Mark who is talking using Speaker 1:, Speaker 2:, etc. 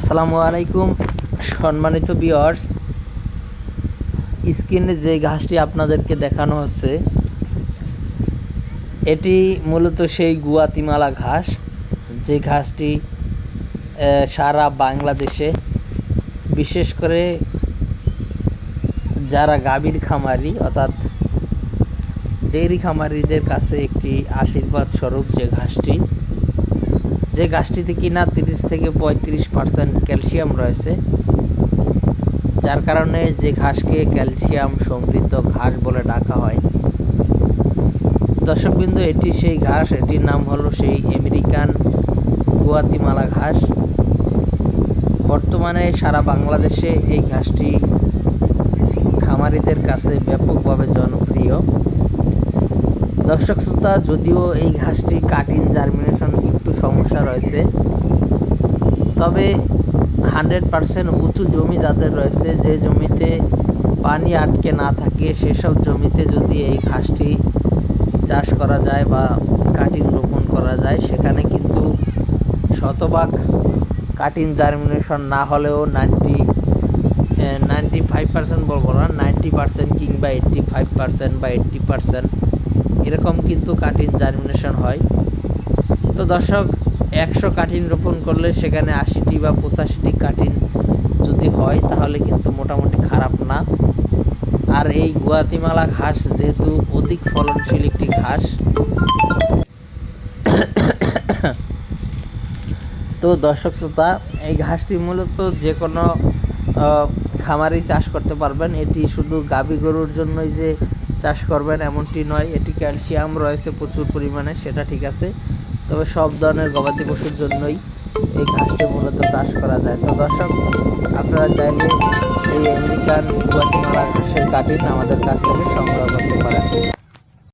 Speaker 1: আসসালামু আলাইকুম, সম্মানিত বিয়ার্স স্ক্রিনে যে ঘাসটি আপনাদেরকে দেখানো হচ্ছে, এটি মূলত সেই গুয়াতিমালা ঘাস। যে ঘাসটি সারা বাংলাদেশে, বিশেষ করে যারা গাভীর খামারি, অর্থাৎ ডেইরি খামারিদের কাছে একটি আশীর্বাদ স্বরূপ যে ঘাসটি। যে গাছটিতে কিনা তিরিশ থেকে পঁয়ত্রিশ পার্সেন্ট ক্যালসিয়াম রয়েছে, যার কারণে যে ঘাসকে ক্যালসিয়াম সমৃদ্ধ ঘাস বলে ডাকা হয়। দর্শকবৃন্দ, এটি সেই ঘাস, এটির নাম হলো সেই আমেরিকান গুয়াতিমালা ঘাস। বর্তমানে সারা বাংলাদেশে এই ঘাসটি খামারিদের কাছে ব্যাপকভাবে জনপ্রিয়। দর্শক শ্রোতা, যদিও এই ঘাসটি কাটিং জার্মিনেশন রয়েছে। তবে হান্ড্রেড পার্সেন্ট উঁচু জমি যাদের রয়েছে, যে জমিতে পানি আটকে না থাকে, সেসব জমিতে যদি এই ঘাসটি চাষ করা যায় বা কাটিং রোপণ করা যায়, সেখানে কিন্তু শতভাগ কাটিং জার্মিনেশন না হলেও নাইনটি নাইনটি ফাইভ পার্সেন্ট বলব না, নাইনটি পার্সেন্ট কিংবা এইট্টি ফাইভ পার্সেন্ট বা এইট্টি পার্সেন্ট এরকম কিন্তু কাটিং জার্মিনেশন হয়। তো দর্শক একশো কাঠিন রোপণ করলে সেখানে আশিটি বা পঁচাশিটি কাঠিন যদি হয়, তাহলে কিন্তু মোটামুটি খারাপ না। আর এই গুয়াতিমালা ঘাস যেহেতু অধিক ফলনশীল একটি ঘাস, তো দর্শক শ্রোতা, এই ঘাসটি মূলত যে কোনো খামারেই চাষ করতে পারবেন। এটি শুধু গাভী গরুর জন্যই যে চাষ করবেন এমনটি নয়, এটি ক্যালসিয়াম রয়েছে প্রচুর পরিমাণে, সেটা ঠিক আছে। তবে সব ধরনের গবাদি পশুর জন্যই এই ঘাসটি মূলত চাষ করা যায়। তো দর্শক, আপনারা চাইলে এই আমেরিকান গুয়াতিমালা ঘাসের কাটিন আমাদের কাছ থেকে সংগ্রহ করতে পারেন।